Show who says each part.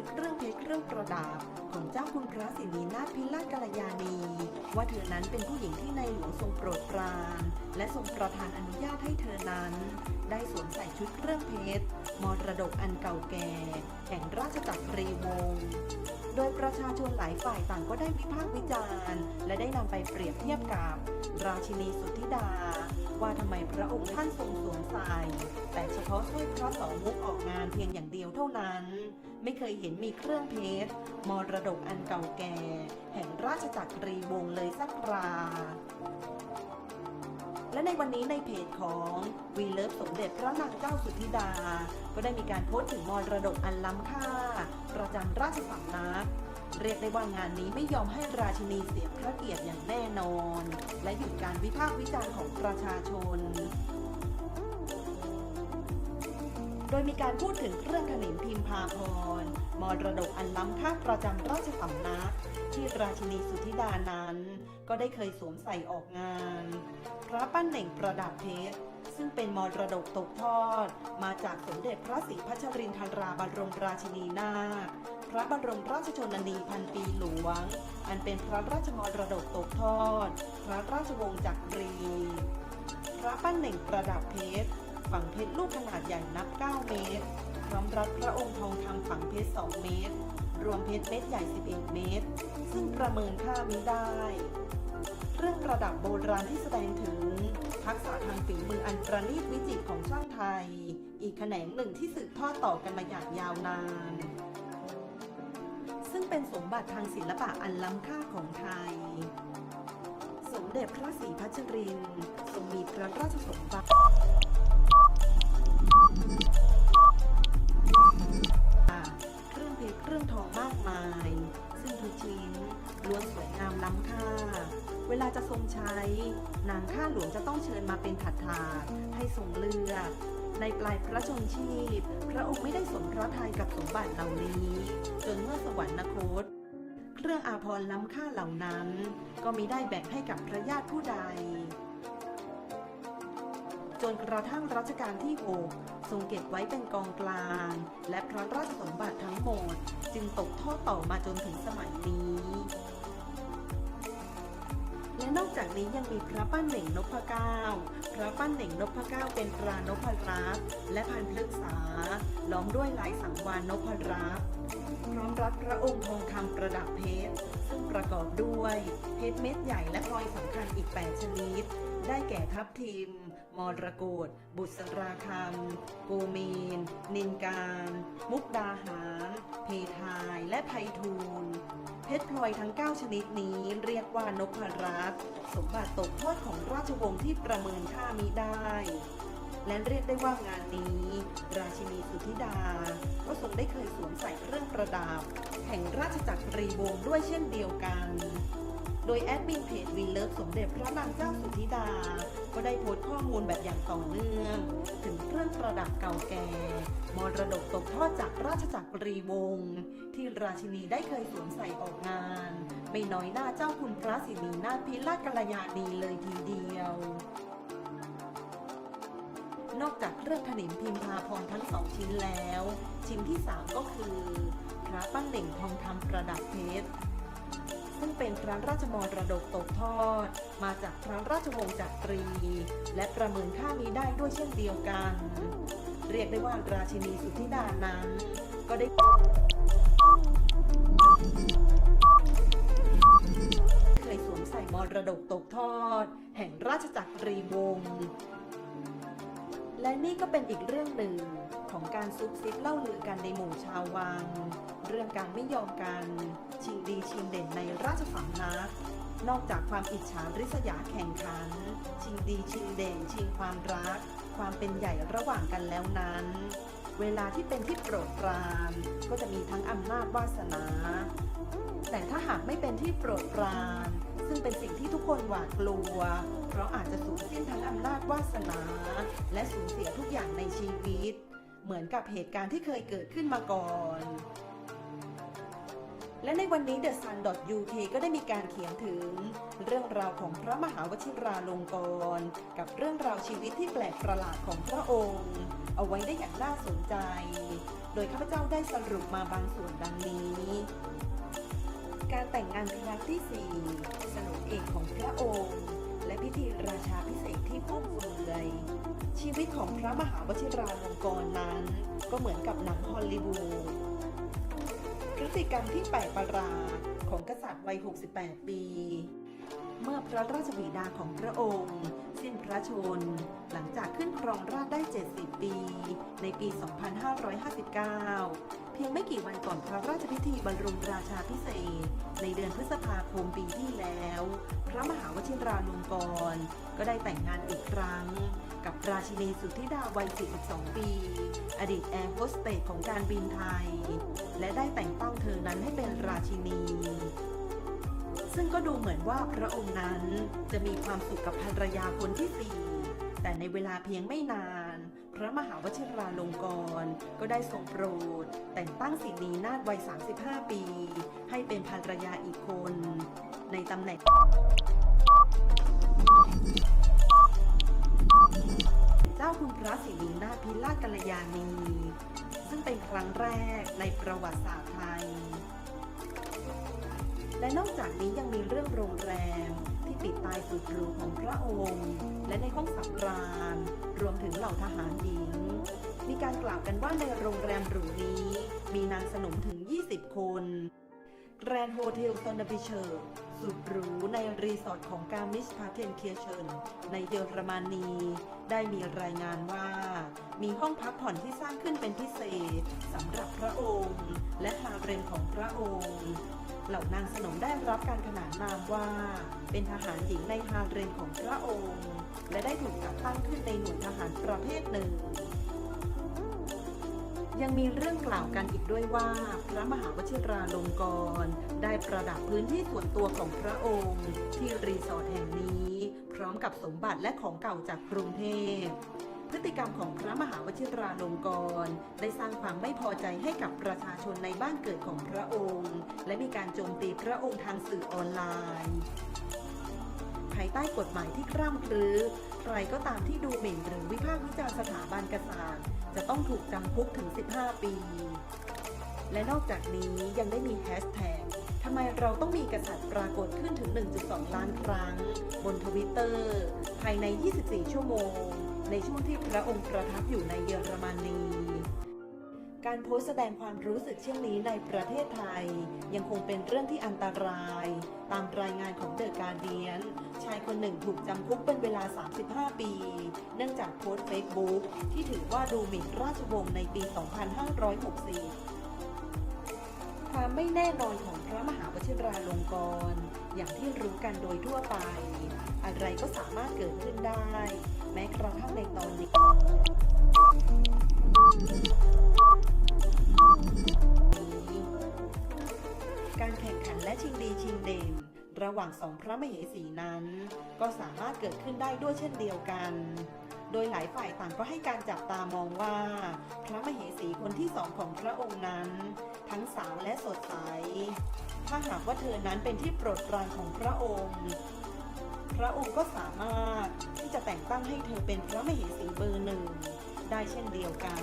Speaker 1: ชุดเครื่องเพชรเครื่องประดับ ของเจ้าคุณพระสินีนาถพิรากัลยาณีว่าเธอนั้นเป็นผู้หญิงที่ในหลวงทรงโปรดปราน และทรงประทานอนุญาตให้เธอนั้น ได้สวมใส่ชุดเครื่องเพชรมรดกอันเก่าแก่ แห่งราชจักรีวงศ์โดยประชาชนหลายฝ่ายต่างก็ได้วิพากษ์วิจารณ์ และได้นำไปเปรียบเทียบกับ ราชินีสุทธิดา ว่าทำไมพระองค์ท่านทรงสวมใส่แต่เฉพาะสร้อยพระสองมุกออกงานเพียงอย่างเดียวเท่านั้น ไม่เคยเห็นมีเครื่องเพชรมรดกอันเก่าแก่ แห่งราชจักรีวงศ์เลยสักราและในวันนี้ในเพจของวีเลิฟสมเด็จพระนางเจ้าสุธิดา ก็ได้มีการโพสต์ถึงมรดกอันล้ำค่า ประจำราชสำนัก เรียกได้ว่างานนี้ไม่ยอมให้ราชินีเสียพระเกียรติอย่างแน่นอน และหยุดการวิพากษ์วิจารณ์ของประชาชน โดยมีการพูดถึงเครื่องขนินพิมพาพรมรดกอันล้ำค่าประจำราชสำนัก ที่ราชินีสุธิดานั้น ก็ได้เคยสวมใส่ออกงาน พระปั้นเหน่งประดับเพชร ซึ่งเป็นมรดกตกทอด มาจากสมเด็จพระศรีพัชรินทราบรมราชินีนาถพระบรมราชชนนีพันปีหลวง อันเป็นพระราชมรดกตกทอด พระราชวงศ์จักรีพระปั้นเหน่งประดับเพชร ฝังเพชรลูกขนาดใหญ่นับ 9 เมตร พร้อมรัดพระองค์ทองคำฝังเพชร 2 เมตร รวมเพชรเม็ดใหญ่ 11 เมตร ซึ่งประเมินค่ามิได้ เครื่องประดับโบราณที่แสดงถึง ทักษะทางฝีมืออันประณีตวิจิตรของช่างไทย อีกแขนงหนึ่งที่สืบทอดต่อกันมาอย่างยาวนาน ซึ่งเป็นสมบัติทางศิลปะอันล้ำค่าของไทย สมเด็จพระศรีพัชรินทร์ทรงมีพระราชสมบัติเครื่องเพชรเครื่องทองมากมายึ่งทุกชิ้นล้วนสวยงามล้ำค่า เวลาจะทรงใช้นางข้าหลวงจะต้องเชิญมาเป็นถัดถาดให้ทรงเลือกในปลายพระชนชีพ พระองค์ไม่ได้สมพระทัยกับสมบัติเหล่านี้ จนเมื่อสวรรคต เครื่องอาภรณ์ล้ำค่าเหล่านั้น ก็มิได้แบ่งให้กับพระญาติผู้ใด จนกระทั่งรัชกาลที่ 6 ทรงเก็บไว้เป็นกองกลาง และพระราชสมบัติทั้งหมด จึงตกทอดต่อมาจนถึงสมัยนี้ และนอกจากนี้ยังมีพระปั้นเหน่งนพเก้า พระปั้นเหน่งนพเก้าเป็นตรานพรัตและพันพฤกษา ล้อมด้วยลายสังวานนพรัตพร้อมรัดพระองค์ทองคำประดับเพชร ซึ่งประกอบด้วยเพชรเม็ดใหญ่และพลอยสำคัญอีก 8 ชนิด ได้แก่ทับทิมมรกตบุษราคำกเมนนินการ มุกดาหาร เพทาย และไพฑูรย์เพชรพลอยทั้ง 9 ชนิดนี้เรียกว่านพรัตน์สมบัติตกทอดของราชวงศ์ที่ประเมินค่ามิได้ และเรียกได้ว่างานนี้ ราชินีสุธิดา ก็ทรงได้เคยสวมใส่เครื่องประดับ แห่งราชจักรีวงศ์ด้วยเช่นเดียวกัน โดยแอดมินเพจวีเลิฟสมเด็จพระนางเจ้าสุธิดา ก็ได้โพสต์ข้อมูลแบบอย่างต่อเนื่อง ถึงเครื่องประดับเก่าแก่ มรดกตกทอดจากราชจักรีวงศ์ที่ราชินีได้เคยสวมใส่ออกงาน ไม่น้อยหน้าเจ้าคุณพระสินีนาถพิราชกัลยาณีเลยทีเดียวนอกจากเครื่องถนิมพิมพาพรทั้งสองชิ้นแล้ว ชิ้นที่ 3 ก็คือพระปั้นเหน่งทองคำประดับเพชร ซึ่งเป็นพระราชมรดกตกทอด มาจากพระราชวงศ์จักรี และประเมินค่านี้ได้ด้วยเช่นเดียวกัน เรียกได้ว่าราชินีสุทธิดานั้น ก็ได้เคยสวมใส่มรดกตกทอด แห่งราชจักรีวงศ์และนี่ก็เป็นอีกเรื่องหนึ่งของการซุบซิบเล่าลือกันในหมู่ชาววัง เรื่องการไม่ยอมกัน ชิงดีชิงเด่นในราชสำนัก นอกจากความอิจฉาริษยาแข่งขัน ชิงดีชิงเด่น ชิงความรัก ความเป็นใหญ่ระหว่างกันแล้วนั้น เวลาที่เป็นที่โปรดปรานก็จะมีทั้งอำนาจวาสนา แต่ถ้าหากไม่เป็นที่โปรดปรานซึ่งเป็นสิ่งที่ทุกคนหวาดกลัว เพราะอาจจะสูญสิ้นทั้งอำนาจวาสนา และสูญเสียทุกอย่างในชีวิต เหมือนกับเหตุการณ์ที่เคยเกิดขึ้นมาก่อน และในวันนี้ The Sun UK ก็ได้มีการเขียนถึง เรื่องราวของพระมหาวชิราลงกรณ์กับเรื่องราวชีวิตที่แปลกประหลาดของพระองค์ เอาไว้ได้อย่างน่าสนใจ โดยข้าพเจ้าได้สรุปมาบางส่วนดังนี้ การแต่งงานครั้งที่4สนมเอกของพระองค์ และพิธีราชาพิเศษที่ฟุ่มเฟือยชีวิตของพระมหาวชิราลงกรณ์นั้น ก็เหมือนกับหนังฮอลลีวูด ฤติกรรมที่แปลกประหลาดของกษัตริย์วัย 68 ปี เมื่อพระราชบิดาของพระองค์ สิ้นพระชน หลังจากขึ้นครองราชได้ 70 ปี ในปี 2559 เพียงไม่กี่วันก่อนพระราชพิธีบรมราชาพิเศษ ในเดือนพฤษภาคมปีที่แล้ว พระมหาวชิราลงกรณ์ก็ได้แต่งงานอีกครั้ง กับราชินีสุทธิดาวัย 42 ปี อดีตแอร์โฮสเตสของการบินไทย และได้แต่งตั้งเธอนั้นให้เป็นราชินี ซึ่งก็ดูเหมือนว่าพระองค์นั้นจะมีความสุขกับภรรยาคนที่สี่แต่ในเวลาเพียงไม่นาน พระมหาวชิราลงกรณ์ก็ได้ทรงโปรด แต่งตั้งสินีนาถวัย 35 ปี ให้เป็นภรรยาอีกคน ในตำแหน่ง คุณพระสิรินาพิราชกัลยาณี ซึ่งเป็นครั้งแรกในประวัติศาสตร์ไทย และนอกจากนี้ยังมีเรื่องโรงแรมที่ปิดตายสุดหรูของพระองค์ และในห้องสำราญรวมถึงเหล่าทหารหญิง มีการกล่าวกันว่าในโรงแรมหรูนี้ มีนางสนมถึง 20 คน แกรนด์โฮเทลซอนนาบิเชอร์สุดหรูในรีสอร์ทของการมิสพาเทนเคียเชินในเยอรมนีได้มีรายงานว่า มีห้องพักผ่อนที่สร้างขึ้นเป็นพิเศษสำหรับพระองค์ และฮาเร็มของพระองค์ เหล่านางสนมได้รับการขนานนามว่า เป็นทหารหญิงในฮาเร็มของพระองค์ และได้ถูกจัดตั้งขึ้นในหน่วยทหารประเภทหนึ่ง ยังมีเรื่องกล่าวกันอีกด้วยว่า พระมหาวชิราลงกรณ์ได้ประดับพื้นที่ส่วนตัวของพระองค์ ที่รีสอร์ทแห่งนี้ พร้อมกับสมบัติและของเก่าจากกรุงเทพพฤติกรรมของพระมหาวชิราลงกรณ์ได้สร้างความไม่พอใจให้กับประชาชนในบ้านเกิดของพระองค์ และมีการโจมตีพระองค์ทางสื่อออนไลน์ภายใต้กฎหมายที่คร่ำครึใครก็ตามที่ดูหมิ่นหรือวิพากษ์วิจารณ์สถาบันกษัตริย์ จะต้องถูกจำคุกถึง 15 ปี และนอกจากนี้ยังได้มีแฮชแท็กทำไมเราต้องมีกษัตริย์ปรากฏขึ้นถึง 1.2 ล้านครั้ง บนทวิตเตอร์ ภายใน 24 ชั่วโมง ในช่วงที่พระองค์ประทับอยู่ในเยอรมนี การโพสต์แสดงความรู้สึกเช่นนี้ในประเทศไทย ยังคงเป็นเรื่องที่อันตราย ตามรายงานของเดอะการเดียนชายคนหนึ่งถูกจำคุกเป็นเวลา 35 ปี เนื่องจากโพสต์เฟซบุ๊กที่ถือว่าดูหมิ่นราชวงศ์ในปี 2564ความไม่แน่นอนของพระมหาวชิราลงกรณ์อย่างที่รู้กันโดยทั่วไป อะไรก็สามารถเกิดขึ้นได้ แม้กระทั่งในตอนนี้างสองพระมเหสีนั้น ก็สามารถเกิดขึ้นได้ด้วยเช่นเดียวกัน โดยหลายฝ่ายต่างก็ให้การจับตามองว่า พระมเหสีคนที่สองของพระองค์นั้น ทั้งสาวและสดใส ถ้าหากว่าเธอนั้นเป็นที่โปรดปรานของพระองค์ พระองค์ก็สามารถที่จะแต่งตั้งให้เธอเป็นพระมเหสีเบอร์หนึ่งได้เช่นเดียวกัน